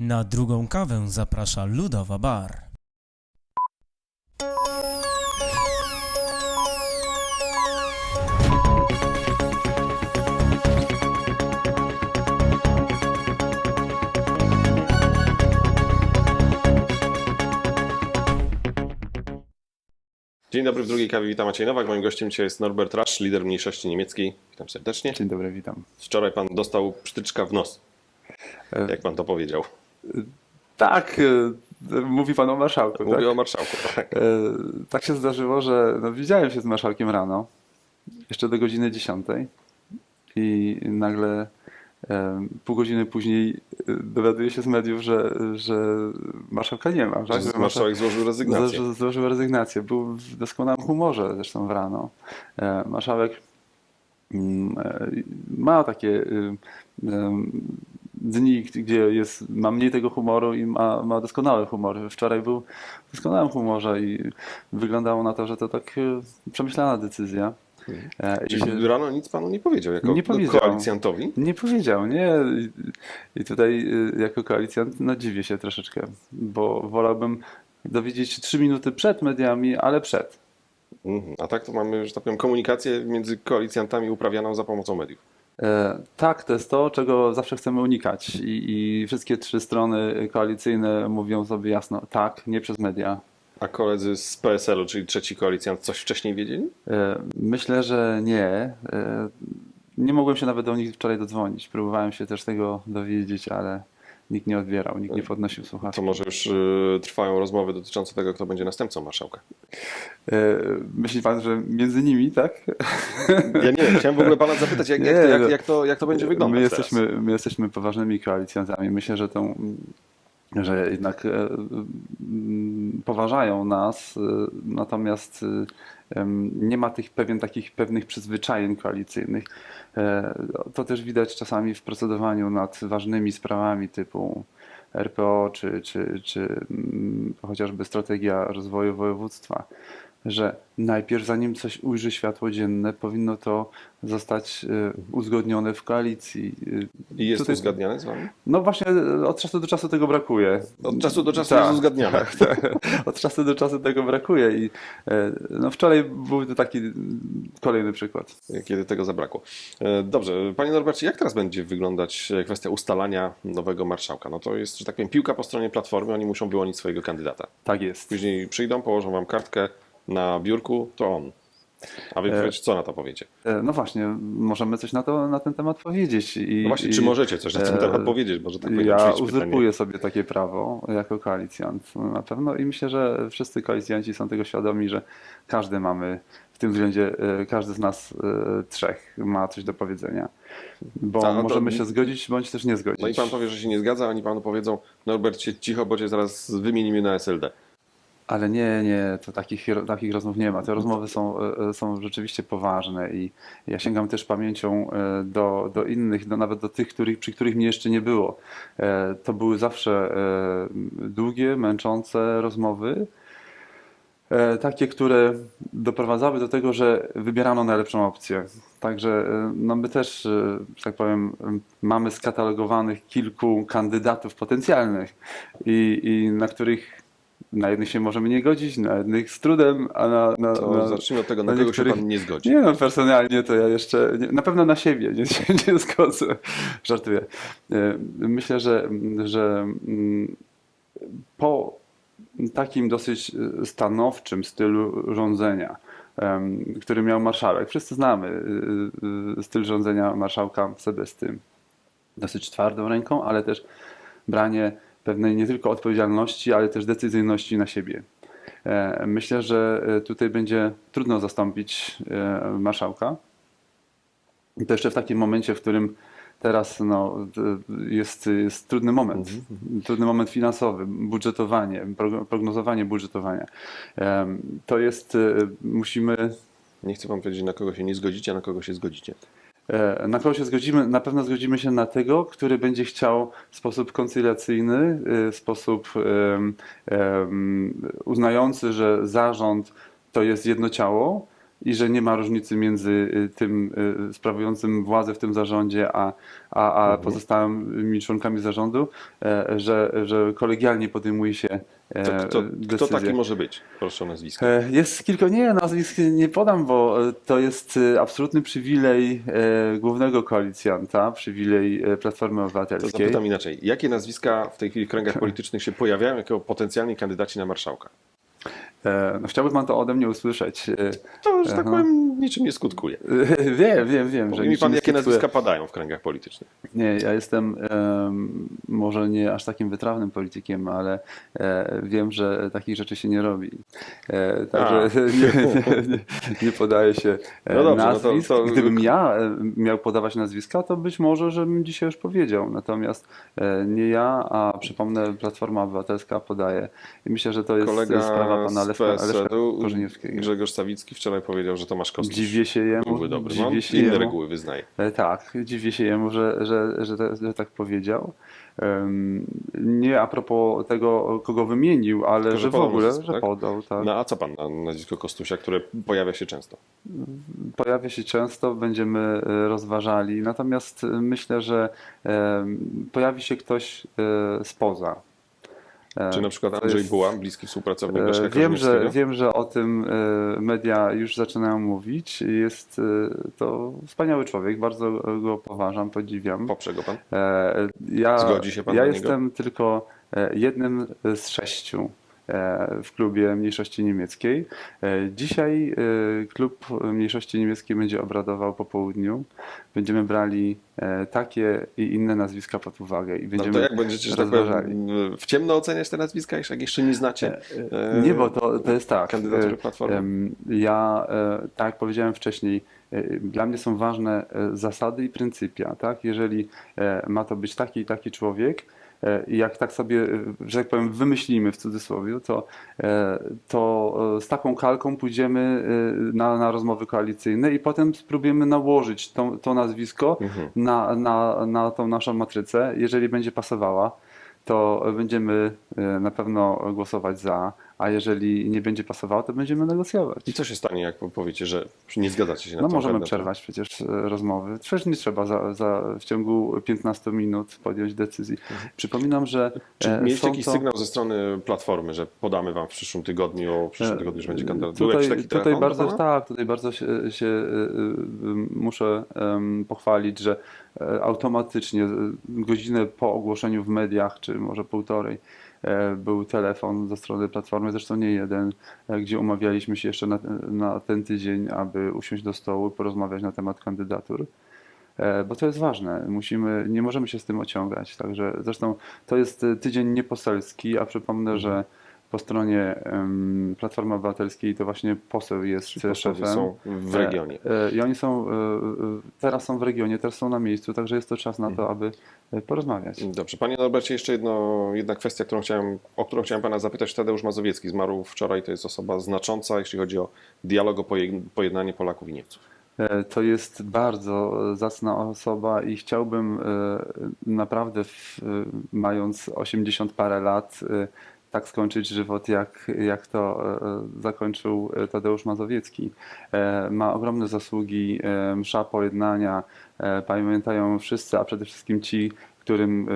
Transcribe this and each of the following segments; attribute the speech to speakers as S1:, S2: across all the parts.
S1: Na drugą kawę zaprasza Ludowa Bar.
S2: Dzień dobry, w drugiej kawie witam Maciej Nowak. Moim gościem dzisiaj jest Norbert Rasch, lider mniejszości niemieckiej. Witam serdecznie.
S3: Dzień dobry, witam.
S2: Wczoraj pan dostał psztyczka w nos.
S3: E,
S2: Jak pan to powiedział?
S3: Tak, e, mówi pan o marszałku, tak?
S2: Mówię o marszałku. Tak.
S3: Tak się zdarzyło, że no, widziałem się z marszałkiem rano, jeszcze do godziny 10 i nagle e, pół godziny później e, dowiaduję się z mediów, że, że marszałka nie ma. Tak?
S2: Że marszałek złożył rezygnację.
S3: Zło- Złożył rezygnację. Był w doskonałym humorze zresztą w rano. Marszałek mm, ma takie y, em, dni, gdzie jest, ma mniej tego humoru i ma, ma doskonały humor. Wczoraj był w doskonałym humorze i wyglądało na to, że to tak y, przemyślana decyzja. E, i
S2: Czyli
S3: się-
S2: rano nic panu nie powiedział, jako
S3: Nie powiedział.
S2: koalicjantowi.
S3: nie powiedział, nie. I- tutaj y, jako koalicjant no, dziwię się troszeczkę, bo wolałbym dowiedzieć się trzy minuty przed mediami, ale przed.
S2: Mhm. A tak to mamy, że tak powiem, komunikację między koalicjantami uprawianą za pomocą mediów.
S3: E, Tak, to jest to, czego zawsze chcemy unikać. I, I wszystkie trzy strony koalicyjne mówią sobie jasno, tak, nie przez media.
S2: A koledzy z PSL-u, czyli trzeci koalicjant, coś wcześniej wiedzieli?
S3: E, Myślę, że nie. E, Nie mogłem się nawet do nich wczoraj dodzwonić. Próbowałem się też tego dowiedzieć, ale nikt nie odbierał, nikt nie podnosił
S2: To
S3: słuchawki.
S2: może już y, trwają rozmowy dotyczące tego, kto będzie następcą marszałka.
S3: E, Myśli pan, że między nimi, tak?
S2: Ja nie wiem, chciałem w ogóle pana zapytać, jak, jak,
S3: Nie,
S2: to, jak,
S3: no.
S2: jak, to, jak to będzie wyglądać
S3: My
S2: teraz?
S3: jesteśmy, my jesteśmy poważnymi koalicjantami. Myślę, że tą, że jednak e, poważają nas, e, natomiast nie ma tych pewien takich pewnych przyzwyczajeń koalicyjnych. E, To też widać czasami w procedowaniu nad ważnymi sprawami typu RPO czy, czy, czy mm, chociażby strategia rozwoju województwa, że najpierw zanim coś ujrzy światło dzienne, powinno to zostać e, uzgodnione w koalicji.
S2: I jest
S3: Tutaj-
S2: uzgadniane z wami?
S3: No właśnie e, od czasu do czasu tego brakuje.
S2: Od czasu do czasu
S3: Tak,
S2: jest uzgadniane.
S3: tak, tak. Od czasu do czasu tego brakuje i e, no wczoraj był to taki kolejny przykład.
S2: kiedy tego zabrakło. Dobrze, panie Norbercie, jak teraz będzie wyglądać kwestia ustalania nowego marszałka? No to jest, że tak powiem, piłka po stronie Platformy, oni muszą wyłonić swojego kandydata.
S3: Tak jest.
S2: Później przyjdą, położą wam kartkę na biurku, to on. A wy powiecie, co na to powiecie?
S3: E, No właśnie, możemy coś na, to, na ten temat powiedzieć. I,
S2: No właśnie,
S3: i,
S2: czy możecie coś na ten
S3: e,
S2: temat powiedzieć? Może tak
S3: Ja uzurpuję sobie takie prawo jako koalicjant na pewno i myślę, że wszyscy koalicjanci są tego świadomi, że każdy mamy w tym względzie, e, każdy z nas e, trzech ma coś do powiedzenia. Bo
S2: no to-
S3: możemy się zgodzić bądź też nie zgodzić.
S2: No i pan powie, że się nie zgadza, oni panu powiedzą, Norbert, się cicho, bo cię zaraz wymienimy na SLD.
S3: Ale nie, nie, to takich, takich rozmów nie ma. Te rozmowy są, e, są rzeczywiście poważne i ja sięgam też pamięcią e, do, do innych, do, nawet do tych, których, przy których mnie jeszcze nie było. E, To były zawsze e, długie, męczące rozmowy, e, takie, które doprowadzały do tego, że wybierano najlepszą opcję. Także e, no my też, e, że tak powiem, mamy skatalogowanych kilku kandydatów potencjalnych i, i na których na jednych się możemy nie godzić, na jednych z trudem, a na, na, na,
S2: zacznijmy od tego, na
S3: na
S2: kogo się
S3: niektórych-
S2: pan nie zgodzi.
S3: nie no, personalnie to ja jeszcze, nie, na pewno na siebie nie, się nie zgodzę, żartuję. E, Myślę, że, że mm, po takim dosyć e, stanowczym stylu rządzenia, który miał marszałek, wszyscy znamy e, styl rządzenia marszałka Sebesty, dosyć twardą ręką, ale też branie pewnej nie tylko odpowiedzialności, ale też decyzyjności na siebie. E, Myślę, że e, tutaj będzie trudno zastąpić e, marszałka. I to jeszcze w takim momencie, w którym teraz no, jest, jest trudny moment. Trudny moment finansowy, budżetowanie, prog- prognozowanie budżetowania. To jest, musimy
S2: Nie chcę pan powiedzieć, na kogo się nie zgodzicie, a na kogo się zgodzicie.
S3: E, Na kogo się zgodzimy? Na pewno zgodzimy się na tego, który będzie chciał w sposób koncyliacyjny, e, w sposób uznający, że zarząd to jest jedno ciało, i że nie ma różnicy między y, tym y, sprawującym władzę w tym zarządzie, a, a, a
S2: Mhm.
S3: pozostałymi członkami zarządu, e, że, że kolegialnie podejmuje się e,
S2: To, kto, kto taki może być? Proszę o nazwisko.
S3: E, Jest kilka, nie, nazwisk nie podam, bo to jest absolutny przywilej głównego koalicjanta, przywilej Platformy
S2: To
S3: Obywatelskiej.
S2: zapytam inaczej. Jakie nazwiska w tej chwili w kręgach politycznych się pojawiają jako potencjalni kandydaci na marszałka?
S3: E, No, chciałby pan to ode mnie usłyszeć. E,
S2: To, że tak powiem, niczym nie skutkuje.
S3: Wiem, wiem, wiem, że
S2: mi pan, jakie nazwiska padają w kręgach politycznych?
S3: Nie, ja jestem em, może nie aż takim wytrawnym politykiem, ale e, wiem, że takich rzeczy się nie robi. E, także nie, nie, nie podaje się e,
S2: No dobrze, no to-
S3: nazwisk.
S2: to-
S3: Gdybym ja e, miał podawać nazwiska, to być może, żebym dzisiaj już powiedział. Natomiast e, nie ja, a przypomnę, Platforma Obywatelska podaje. I myślę, że to jest
S2: Kolega
S3: sprawa pana Leszka, Leszka Korzeniewskiego.
S2: Grzegorz Sawicki wczoraj powiedział, że Tomasz Kostuś
S3: Dziwię się jemu.
S2: byłby dobry.
S3: Dziwię się
S2: inne
S3: jemu.
S2: reguły wyznaje.
S3: E, Tak, dziwię się jemu, że, że, że, że tak powiedział. Nie a propos tego, kogo wymienił, ale
S2: Tylko, że
S3: że w ogóle,
S2: nazwisko,
S3: że
S2: tak?
S3: podał. Tak.
S2: No a co pan na nazwisko Kostusia, które pojawia się często?
S3: Pojawia się często, będziemy e, rozważali. Natomiast myślę, że pojawi się ktoś e, spoza. E,
S2: Czy na przykład Andrzej
S3: jest-
S2: Buła, bliski współpracownik
S3: E,
S2: Leszka
S3: Wiem że, wiem, że o tym e, media już zaczynają mówić. Jest to wspaniały człowiek, bardzo go poważam, podziwiam.
S2: Poprze go pan?
S3: Ja,
S2: Zgodzi się pan
S3: ja
S2: na niego?
S3: jestem tylko jednym z sześciu w klubie mniejszości niemieckiej. E, Dzisiaj e, klub mniejszości niemieckiej będzie obradował po południu. Będziemy brali e, takie i inne nazwiska pod uwagę i
S2: No
S3: będziemy
S2: to jak będziecie, że tak
S3: rozważali.
S2: powiem, w ciemno oceniać te nazwiska, jak jeszcze nie znacie? e,
S3: Nie, bo to, to jest tak.
S2: kandydatury
S3: e,
S2: Platformy?
S3: Ja, e, tak jak powiedziałem wcześniej, e, dla mnie są ważne e, zasady i pryncypia. Tak? Jeżeli e, ma to być taki i taki człowiek, e, jak tak sobie, że tak powiem, wymyślimy w cudzysłowie, to, e, to e, z taką kalką pójdziemy e, na, na rozmowy koalicyjne i potem spróbujemy nałożyć to, to nazwisko
S2: Mhm.
S3: na, na, na tą naszą matrycę. Jeżeli będzie pasowała, to będziemy e, na pewno głosować za, a jeżeli nie będzie pasowało, to będziemy negocjować.
S2: I co się stanie, jak powiecie, że nie zgadzacie się na
S3: No
S2: tą
S3: możemy
S2: kandydaturę?
S3: przerwać przecież e, rozmowy. Przecież nie trzeba za, za, w ciągu 15 minut podjąć decyzji. Przypominam, że
S2: Mhm. Czy
S3: e,
S2: mieliście jakiś
S3: to-
S2: sygnał ze strony Platformy, że podamy wam w przyszłym tygodniu, w przyszłym tygodniu, że będzie kandydat?
S3: Tutaj,
S2: taki
S3: tutaj
S2: telefon
S3: bardzo, tak, tutaj bardzo się, się muszę em, pochwalić, że automatycznie godzinę po ogłoszeniu w mediach, czy może półtorej, e, był telefon ze strony Platformy, zresztą nie jeden, e, gdzie umawialiśmy się jeszcze na, na ten tydzień, aby usiąść do stołu i porozmawiać na temat kandydatur. E, Bo to jest ważne. Musimy, nie możemy się z tym ociągać. Także zresztą to jest tydzień nieposelski, a przypomnę, że po stronie em, Platformy Obywatelskiej to właśnie poseł jest
S2: Ci
S3: szefem.
S2: są w regionie.
S3: E, e, I oni są, e, e, teraz są w regionie, teraz są na miejscu, także jest to czas na to, aby e, porozmawiać.
S2: Dobrze. Panie Norbercie, jeszcze jedno, jedna kwestia, którą chciałem, o którą chciałem Pana zapytać. Tadeusz Mazowiecki zmarł wczoraj. To jest osoba znacząca, jeśli chodzi o dialog, o poje- pojednanie Polaków i Niemców.
S3: E, To jest bardzo zacna osoba i chciałbym naprawdę, mając 80 parę lat, tak skończyć żywot, jak, jak to e, zakończył e, Tadeusz Mazowiecki. E, Ma ogromne zasługi, e, msza pojednania, e, pamiętają wszyscy, a przede wszystkim ci, którym e,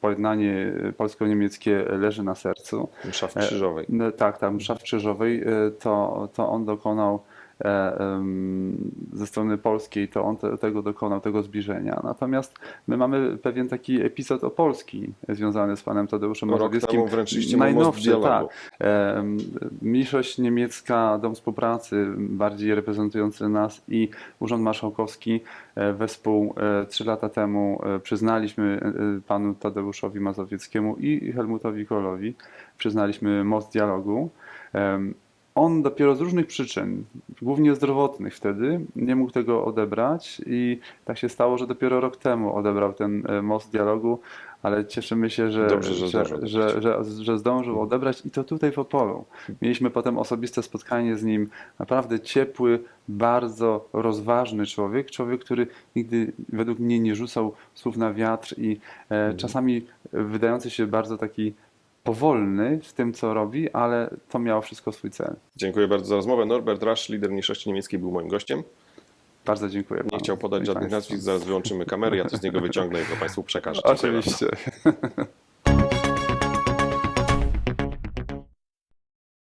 S3: pojednanie polsko-niemieckie leży na sercu.
S2: Msza w Krzyżowej.
S3: Tak, tam msza w Krzyżowej e, to, to on dokonał e, ze strony polskiej, to on te, tego dokonał, tego zbliżenia. Natomiast my mamy pewien taki epizod opolski związany z panem Tadeuszem
S2: Rok
S3: Mazowieckim.
S2: temu wręczyliście mu most dialogu.
S3: Em, Mniejszość niemiecka, Dom Współpracy, bardziej reprezentujący nas i Urząd Marszałkowski e, wespół e, trzy lata temu e, przyznaliśmy e, panu Tadeuszowi Mazowieckiemu i Helmutowi Kohlowi, przyznaliśmy most dialogu. On dopiero z różnych przyczyn, głównie zdrowotnych wtedy, nie mógł tego odebrać i tak się stało, że dopiero rok temu odebrał ten e, most dialogu, ale cieszymy się, że,
S2: Dobrze, że
S3: że,
S2: zdążył
S3: że, że, że zdążył odebrać i to tutaj w Opolu. Mieliśmy potem osobiste spotkanie z nim, naprawdę ciepły, bardzo rozważny człowiek, człowiek, który nigdy według mnie nie rzucał słów na wiatr i e, czasami wydający się bardzo taki powolny w tym, co robi, ale to miało wszystko swój cel.
S2: Dziękuję bardzo za rozmowę. Norbert Rasch, lider mniejszości niemieckiej, był moim gościem.
S3: Bardzo dziękuję.
S2: Nie
S3: panu
S2: chciał podać żadnych
S3: państwu.
S2: nazwisk, zaraz wyłączymy kamery, ja to z niego wyciągnę i to Państwu przekażę. Dziękuję bardzo.
S3: Oczywiście.